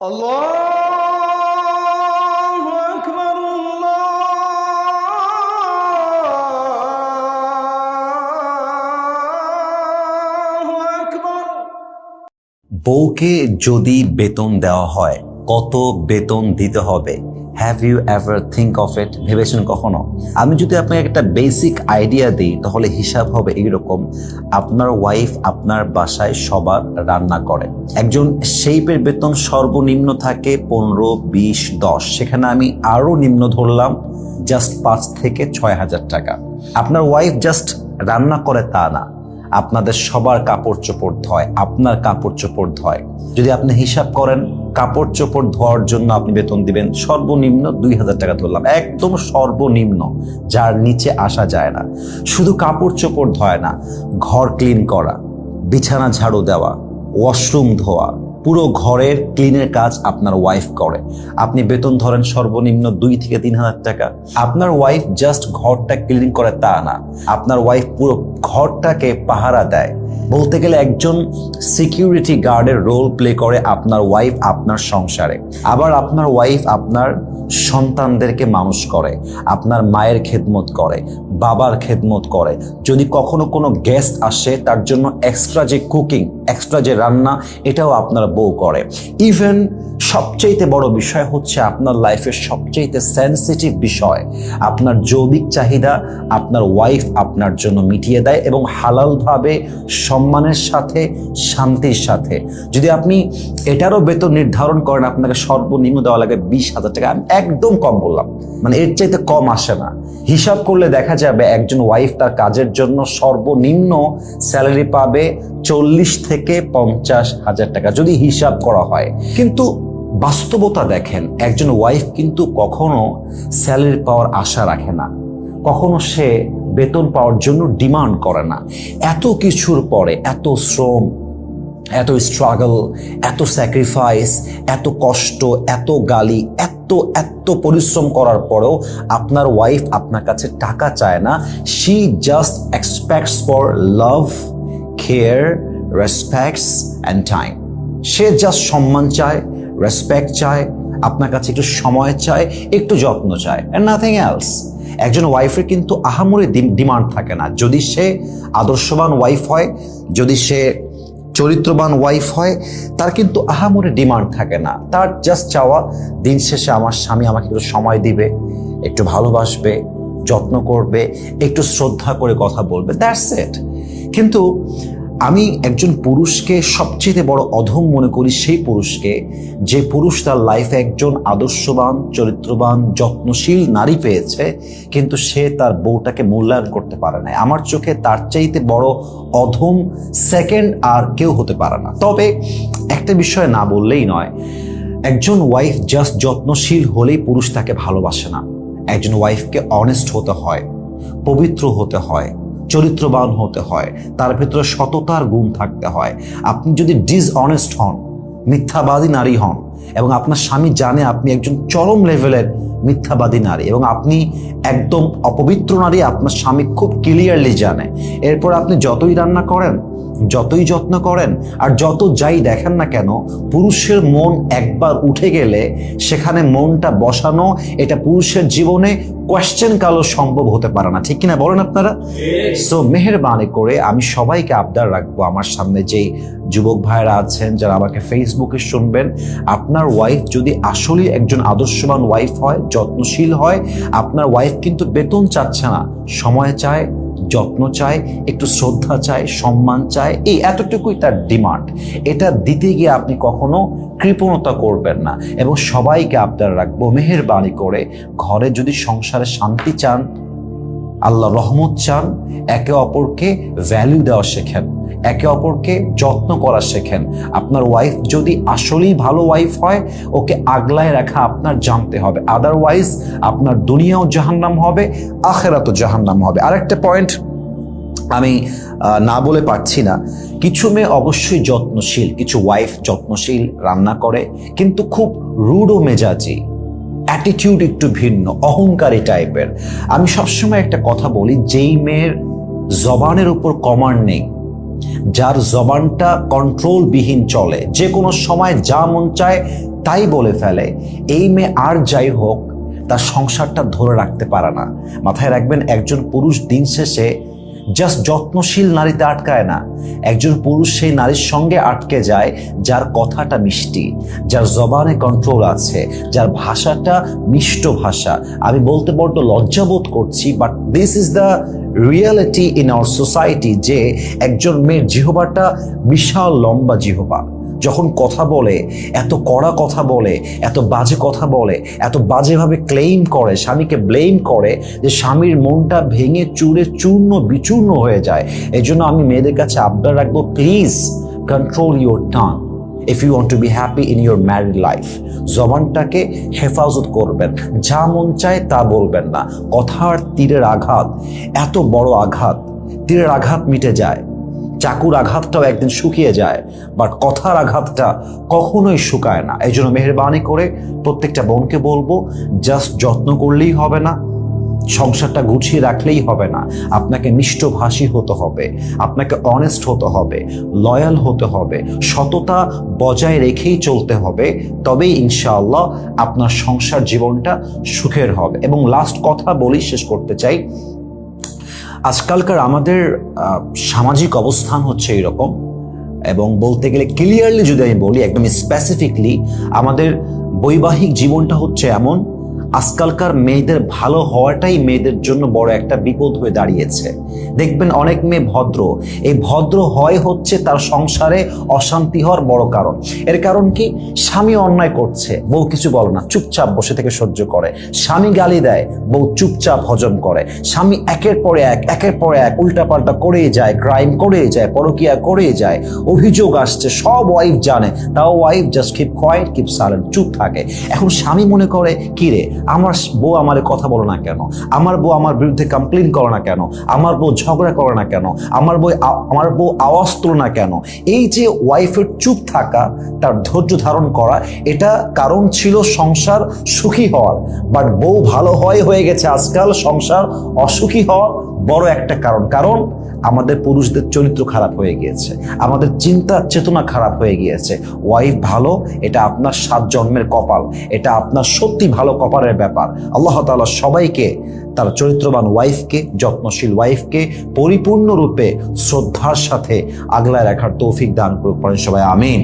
الله أكبر الله أكبر বউকে যদি বেতন দেওয়া হয় কত বেতন দিতে হবে Have you ever think of it ভেবেছেন কখনো? আমি যদি আপনাকে একটা বেসিক আইডিয়া দিই, তাহলে হিসাব হবে এইরকম। আপনার ওয়াইফ আপনার বাসায় সবার রান্না করে। একজন শেপের বেতন সর্বনিম্ন থাকে পনেরো, বিশ, দশ। সেখানে আমি আরও নিম্ন ধরলাম জাস্ট পাঁচ থেকে ছয় হাজার টাকা। আপনার ওয়াইফ জাস্ট রান্না করে তা না। আপনাদের সবার কাপড় চোপড় ধয়, আপনার কাপড় চোপড় ধয়। যদি আপনি হিসাব করেন কাপড় চোপড় ধোয়ার জন্য আপনি বেতন দিবেন। সর্বনিম্ন দুই হাজার টাকা ধরলাম। একদম সর্বনিম্ন, যার নিচে আসা যায় না। শুধু কাপড় চোপড় ধোয় না, ঘর ক্লিন করা, বিছানা ঝাড়ু দেওয়া ওয়াশরুম ধোয়া পুরো ঘরের ক্লিনের কাজ আপনার ওয়াইফ করে। আপনি বেতন ধরেন সর্বনিম্ন দুই থেকে তিন হাজার টাকা। আপনার ওয়াইফ জাস্ট ঘরটা ক্লিন করে তা না। আপনার ওয়াইফ পুরো ঘরটাকে পাহারা দেয়। বলতে গেলে একজন সিকিউরিটি গার্ডের রোল প্লে করে আপনার ওয়াইফ আপনার সংসারে। আবার আপনার ওয়াইফ আপনার সন্তানদেরকে মানুষ করে, আপনার মায়ের খেদমত করে। বাবার খেদমত করে। যদি কখনো কোনো গেস্ট আসে, তার জন্য এক্সট্রা যে কুকিং এক্সট্রা যে রান্না, এটাও আপনার বউ করে। ইভেন সবচেয়ে বড় বিষয় হচ্ছে আপনার লাইফের সবচেয়ে সেন্সিটিভ বিষয়। আপনার যৌবিক চাহিদা আপনার ওয়াইফ আপনার জন্য মিটিয়ে দেয় এবং হালালভাবে সম্মানের সাথে, শান্তির সাথে। যদি আপনি এটারও বেতন নির্ধারণ করেন, আপনাকে সর্বনিম্ন দেওয়া লাগে বিশ হাজার টাকা। আমি একদম কম বললাম। মানে এর চাইতে কম আসে না। হিসাব করলে দেখা যাবে একজন ওয়াইফ তার কাজের জন্য সর্বনিম্ন স্যালারি পাবে চল্লিশ থেকে পঞ্চাশ হাজার টাকা যদি হিসাব করা হয়। কিন্তু বাস্তবতা দেখেন, একজন ওয়াইফ কিন্তু কখনো স্যালারি পাওয়ার আশা রাখে না। কখনো সে বেতন পাওয়ার জন্য ডিমান্ড করে না। এত কিছুর পরে, এত শ্রম, এত স্ট্রাগল এত স্যাক্রিফাইস এত কষ্ট, এত গালি, এত এত এত পরিশ্রম করার পরেও আপনার ওয়াইফ আপনার কাছে টাকা চায় না। She just expects for love care respects and time say just সম্মান চায় রেসপেক্ট চায়, আপনার কাছে একটু সময় চায়, একটু যত্ন চায় অ্যান্ড নাথিং এলস একজন ওয়াইফের কিন্তু আহামরি ডিমান্ড থাকে না। যদি সে আদর্শবান ওয়াইফ হয়, যদি সে চরিত্রবান ওয়াইফ হয়, তার কিন্তু আহামরে ডিমান্ড থাকে না। তার জাস্ট চাওয়া, দিন শেষে আমার স্বামী আমাকে একটু সময় দিবে, একটু ভালোবাসবে, যত্ন করবে, একটু শ্রদ্ধা করে কথা বলবে দ্যাটস ইট কিন্তু আমি একজন পুরুষকে সবচেয়ে বড় অধম মনে করি সেই পুরুষকে, যে পুরুষ তার লাইফে একজন আদর্শবান, চরিত্রবান, যত্নশীল নারী পেয়েছে, কিন্তু সে তার বউটাকে মূল্যায়ন করতে পারে না আমার চোখে তার চাইতে বড় অধম সেকেন্ড আর কেউ হতে পারে না। তবে একটা বিষয় না বললেই নয়, একজন ওয়াইফ জাস্ট যত্নশীল হলেই পুরুষ তাকে ভালোবাসে না। একজন ওয়াইফকে অনেস্ট হতে হয়, পবিত্র হতে হয় চরিত্রবান হতে হয়। তার ভেতরে সততার গুণ থাকতে হয়। আপনি যদি ডিসঅনেস্ট হন, মিথ্যাবাদী নারী হন এবং আপনার স্বামী জানে আপনি একজন চরম লেভেলের মিথ্যাবাদী নারী এবং আপনি একদম অপবিত্র নারী, আপনার স্বামী খুব ক্লিয়ারলি জানে। এরপর আপনি যতই রান্না করেন যতই যত্ন করেন আর যত যাই দেখেন না কেন পুরুষের মন একবার উঠে গেলে সেখানে মনটা বসানো এটা পুরুষের জীবনে কোয়েশ্চেন কালো সম্ভব হতে পারে না। ঠিক কিনা বলেন আপনারা? সো মেহরবানি করে আমি সবাইকে আবদার রাখব আমার সামনে যেই যুবক ভাইরা আছেন যারা আমাকে ফেসবুকে শুনবেন আপনার ওয়াইফ যদি আসলেই একজন আদর্শবান ওয়াইফ হয় যত্নশীল হয় আপনার ওয়াইফ কিন্তু বেতন চাচ্ছে না সময় চায় যত্ন চায়, একটু শ্রদ্ধা চায়, সম্মান চায়, এই এতটুকুই তার ডিমান্ড এটা দিতে গিয়ে আপনি কখনো কৃপণতা করবেন না এবং সবাইকে আপনার রাখব, মেহেরবানি করে ঘরে যদি সংসারে শান্তি চান, আল্লাহ রহমত চান, একে অপরকে ভ্যালু দেওয়া শেখেন। একে অপরকে যত্ন করা শেখেন। আপনার ওয়াইফ যদি আসলেই ভালো ওয়াইফ হয়, ওকে আগলায় রাখা আপনার জানতে হবে। আদারওয়াইজ আপনার দুনিয়াও জাহান্নাম হবে, আখেরাতও জাহান্নাম হবে। আরেকটা পয়েন্ট আমি না বলে পারছি না। কিছু মেয়ে অবশ্যই যত্নশীল, কিছু ওয়াইফ যত্নশীল, রান্না করে, কিন্তু খুব রুডো মেজাজি অ্যাটিটিউড একটু ভিন্ন, অহংকারী টাইপের আমি সবসময় একটা কথা বলি, যেই মেয়ের জবানের উপর কমান্ড নেই যার জবানটা কন্ট্রোলবিহীন চলে, যে কোনো সময় যা মন চায় তাই বলে ফেলে। এই মেয়ে আর যাই হোক, তার সংসারটা ধরে রাখতে পারে না। মাথায় রাখবেন, একজন পুরুষ দিন শেষে জাস্ট যত্নশীল নারীতে আটকায় না। একজন পুরুষ সেই নারীর সঙ্গে আটকে যায়, যার কথাটা মিষ্টি, যার জবানে কন্ট্রোল আছে, যার ভাষাটা মিষ্ট ভাষা। আমি বলতে বড্ড লজ্জাবোধ করছি but this is the reality in our society যে একজন মেয়ের জিহবাটা বিশাল লম্বা জিহবা। যখন কথা বলে, এত কড়া কথা বলে, এত বাজে কথা বলে, এত বাজেভাবে ক্লেইম করে, স্বামীকে ব্লেম করে যে স্বামীর মনটা ভেঙে চুরে চূর্ণ বিচূর্ণ হয়ে যায়। এই জন্য আমি মেয়েদের কাছে আবদার রাখব please control your tongue if you want to be happy in your married life জবানটাকে হেফাজত করবেন। যা মন চায় তা বলবেন না। কথার তীরের আঘাত, এত বড় আঘাত, তীরের আঘাত মিটে যায়। চাকুর আঘাতটাও একদিন শুকিয়ে যায় বাট কথার আঘাতটা কখনোই শুকায় না। এই জন্য মেহরবানি করে প্রত্যেকটা বোনকে বলব জাস্ট যত্ন করলেই হবে না। সংসারটা গুছিয়ে রাখলেই হবে না। আপনাকে মিষ্টভাষী হতে হবে, আপনাকে অনেস্ট হতে হবে লয়াল হতে হবে, সততা বজায় রেখেই চলতে হবে, তবেই ইনশাআল্লাহ আপনার সংসার জীবনটা সুখের হবে। এবং লাস্ট কথা বলেই শেষ করতে চাই, আজকালকার আমাদের সামাজিক অবস্থান হচ্ছে এরকম। এবং বলতে গেলে ক্লিয়ারলি যদি আমি বলি একদম স্পেসিফিকলি আমাদের বৈবাহিক জীবনটা হচ্ছে এমন আজকালকার মেয়েদের ভালো হওয়াটাই মেয়েদের জন্য বড় একটা বিপদ হয়ে দাঁড়িয়েছে। দেখবেন অনেক মেয়ে ভদ্র। এই ভদ্র হয় হচ্ছে তার সংসারে অশান্তি হওয়ার বড় কারণ। এর কারণ কি? স্বামী অন্যায় করছে, বউ কিছু বলে না, চুপচাপ বসে থেকে সহ্য করে। স্বামী গালি দেয়, বউ চুপচাপ হজম করে। স্বামী একের পরে এক, একের পরে এক উল্টাপাল্টা করেই যায় ক্রাইম করেই যায়, পরকিয়া করেই যায়। অভিযোগ আসছে, সব ওয়াইফ জানে। তাও wife just keep quiet keep silent চুপ থাকে। এখন স্বামী মনে করে কি রে আমার বউ আমারে কথা বলো না কেন? আমার বউ আমার বিরুদ্ধে কমপ্লেন করে না কেন? আমার বউ ঝগড়া করে না কেন? আমার বউ আমার বউ আওয়াজ তোলে না কেন? এই যে ওয়াইফের চুপ থাকা, তার ধৈর্য ধারণ করা, এটা কারণ ছিল সংসার সুখী হওয়ার। বাট বউ ভালো হয়, হয়ে গেছে আজকাল সংসার অসুখী হওয়ার বড় একটা কারণ। কারণ আমাদের পুরুষদের চরিত্র খারাপ হয়ে গিয়েছে, আমাদের চিন্তা চেতনা খারাপ হয়ে গিয়েছে। ওয়াইফ ভালো, এটা আপনার সাত জন্মের কপাল, এটা আপনার সত্যি ভালো কপালের ব্যাপার। আল্লাহ তালা সবাইকে, তার চরিত্রবান ওয়াইফকে, যত্নশীল ওয়াইফকে পরিপূর্ণরূপে শ্রদ্ধার সাথে আগলায় রাখার তৌফিক দান করুক। সবাই, আমিন।